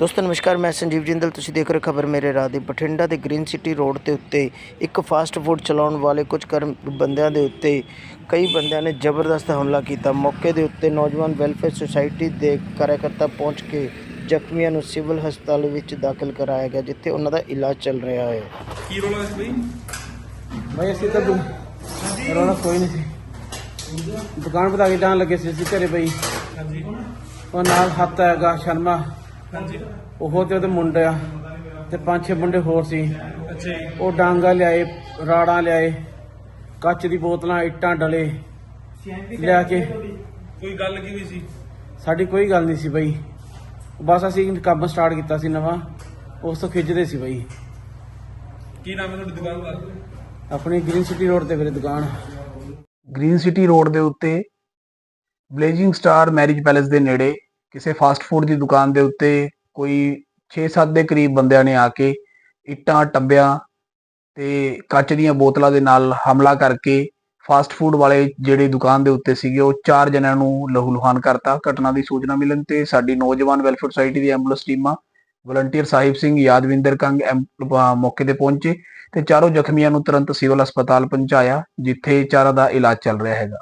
ਦੋਸਤੋ ਨਮਸਕਾਰ ਮੈਂ ਸੰਜੀਵ ਜਿੰਦਲ। ਤੁਸੀਂ ਦੇਖ ਰਹੇ ਖਬਰ ਮੇਰੇ ਰਾਹ ਦੀ। ਬਠਿੰਡਾ ਦੇ ਗ੍ਰੀਨ ਸਿਟੀ ਰੋਡ ਦੇ ਉੱਤੇ ਇੱਕ ਫਾਸਟ ਫੂਡ ਚਲਾਉਣ ਵਾਲੇ ਕੁਝ ਕਰਮ ਬੰਦਿਆਂ ਦੇ ਉੱਤੇ ਕਈ ਬੰਦਿਆਂ ਨੇ ਜ਼ਬਰਦਸਤ ਹਮਲਾ ਕੀਤਾ। ਮੌਕੇ ਦੇ ਉੱਤੇ ਨੌਜਵਾਨ ਵੈਲਫੇਅਰ ਸੁਸਾਇਟੀ ਦੇ ਕਾਰਜਕਰਤਾ ਪਹੁੰਚ ਕੇ ਜ਼ਖਮੀਆਂ ਨੂੰ ਸਿਵਲ ਹਸਪਤਾਲ ਵਿੱਚ ਦਾਖਲ ਕਰਾਇਆ ਗਿਆ ਜਿੱਥੇ ਉਹਨਾਂ ਦਾ ਇਲਾਜ ਚੱਲ ਰਿਹਾ ਹੈ। ਕੀ ਰੋਲਾ ਸੀ ਬਈ ਭਾਈ ਅਸੀਂ ਤਾਂ ਦੁ- ਰੌਲਾ ਕੋਈ ਨਹੀਂ ਸੀ। ਦੁਕਾਨ ਪਤਾ ਕੇ ਜਾਣ ਲੱਗੇ ਸੀ ਅਸੀਂ ਘਰੇ ਬਈ। ਹਾਂਜੀ। ਉਹ ਨਾਲ ਹੱਥ ਹੈਗਾ ਸ਼ਰਮਾ। ਉਹ ਤੇ ਉਹਦੇ ਮੁੰਡੇ ਆ ਤੇ ਪੰਜ ਛੇ ਮੁੰਡੇ ਹੋਰ ਸੀ। ਅੱਛਾ ਜੀ। ਉਹ ਡਾਂਗਾ ਲਿਆਏ ਰਾੜਾਂ ਲਿਆਏ ਕੱਚ ਦੀ ਬੋਤਲਾਂ ਇੱਟਾਂ ਡਲੇ ਲਿਆ ਕੇ। ਕੋਈ ਗੱਲ ਕੀ ਹੋਈ ਸੀ? ਸਾਡੀ ਕੋਈ ਗੱਲ ਨਹੀਂ ਸੀ ਬਈ। ਬਸ ਅਸੀਂ ਕੰਮ ਸਟਾਰਟ ਕੀਤਾ ਸੀ ਨਵਾਂ ਉਸ ਤੋਂ ਖਿੱਚਦੇ ਸੀ ਬਈ। ਕੀ ਨਾਮ ਹੈ ਤੁਹਾਡੀ ਦੁਕਾਨ ਦਾ? ਆਪਣੀ ਗ੍ਰੀਨ ਸਿਟੀ ਰੋਡ ਤੇ ਮੇਰੇ ਦੁਕਾਨ। ਗ੍ਰੀਨ ਸਿਟੀ ਰੋਡ ਦੇ ਉੱਤੇ ਬਲੇਜ਼ਿੰਗ ਸਟਾਰ ਮੈਰਿਜ ਪੈਲੇਸ ਦੇ ਨੇੜੇ ਕਿਸੇ ਫਾਸਟ ਫੂਡ ਦੀ ਦੁਕਾਨ ਦੇ ਉੱਤੇ ਕੋਈ 6-7 ਦੇ ਕਰੀਬ ਬੰਦਿਆਂ ਨੇ ਆ ਕੇ ਇੱਟਾਂ ਟੱਬਿਆਂ ਤੇ ਕੱਚ ਦੀਆਂ ਬੋਤਲਾਂ ਦੇ ਨਾਲ ਹਮਲਾ ਕਰਕੇ ਫਾਸਟ ਫੂਡ ਵਾਲੇ ਜਿਹੜੇ ਦੁਕਾਨ ਦੇ ਉੱਤੇ ਸੀਗੇ, ਉਹ ਚਾਰ ਜਣਿਆਂ ਨੂੰ ਲਹੂਲੁਹਾਨ ਕਰਤਾ। ਘਟਨਾ ਦੀ ਸੂਚਨਾ ਮਿਲਣ ਤੇ ਸਾਡੀ ਨੌਜਵਾਨ ਵੈਲਫੇਅਰ ਸੁਸਾਇਟੀ ਦੀ ਐਂਬੂਲੈਂਸ ਟੀਮਾਂ ਵਲੰਟੀਅਰ ਸਾਹਿਬ ਸਿੰਘ, ਯਾਦਵਿੰਦਰ ਕੰਗ ਐਮ- ਮੌਕੇ ਤੇ ਪਹੁੰਚੇ ਤੇ ਚਾਰੋਂ ਜ਼ਖਮੀਆਂ ਨੂੰ ਤੁਰੰਤ ਸਿਵਲ ਹਸਪਤਾਲ ਪਹੁੰਚਾਇਆ, ਜਿੱਥੇ ਚਾਰਾਂ ਦਾ ਇਲਾਜ ਚੱਲ ਰਿਹਾ ਹੈਗਾ।